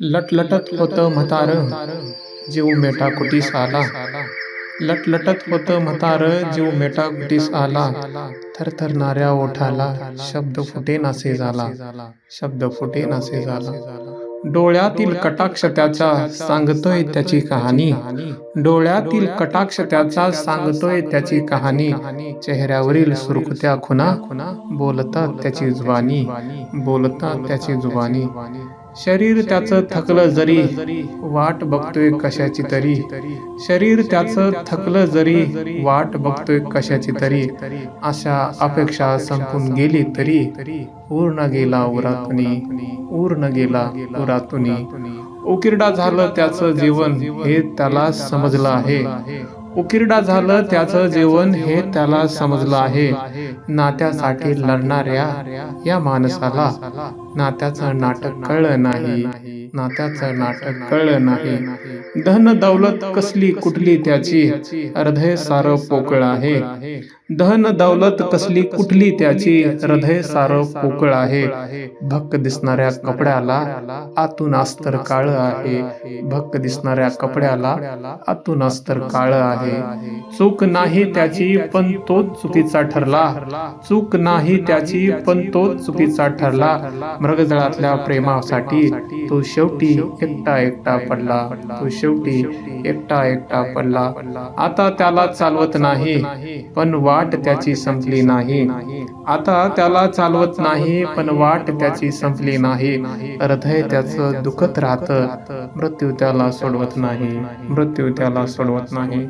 लटलटत होतं म्हातार जीव मेटा कुटीस आला. लटलटत होतं म्हातार जीव मेटा कुटीस आला. थरथरणाऱ्या ओठाला शब्द फुटे नासे झाला. शब्द फुटे नासे झाला. डोळ्यातील कटाक्ष त्याचा सांगतोय त्याची कहाणी. डोळ्यातील कटाक्ष त्याचा सांगतोय त्याची कहाणी. चेहऱ्यावरील सुरकुत्या खुना बोलतात त्याची जुबानी बोलतात त्याची जुबानी. शरीर त्याचं थकलं जरी. वाट बघतोय कशाची तरी. शरीर त्याचं थकलं जरी. वाट बघतोय कशाची तरी. अशा अपेक्षा संपून गेली तरी. पूर्ण गेला उरातुनी. पूर्ण गेला उरातुनी. उकिरडा झालं त्याचं जीवन हे त्याला समजलं आहे. उकिरडा झालं त्याचं जीवन हे त्याला समजलं आहे. नात्यासाठी लढणाऱ्या या माणसाला नात्याचं नाटक कळलं नाही. नात्याचं नाटक कळलं नाही. धन दौलत कसली कुठली त्याची? हृदय सार पोकळ आहे. धन दौलत कसली कुठली त्याची? हृदय सार पोकळ आहे. भक्क दिसणाऱ्या कपड्याला आतून अस्तर काळ आहे. भक्क दिसणाऱ्या कपड्याला आतून अस्तर काळ आहे. चूक नाही त्याची पण तोच चुकीचा ठरला. चूक नाही त्याची पण तोच चुकीचा ठरला. मृगजळातल्या प्रेमासाठी तो शेवटी एकटा एकटा पडला. तो शेवटी एकटा एकटा पडला. आता त्याला चालवत नाही. पण वाट त्याची संपली नाही. आता त्याला चालवत नाही पण वाट त्याची संपली नाही. हृदय त्याचं दुखत राहत. मृत्यू त्याला सोडवत नाही. मृत्यू त्याला सोडवत नाही.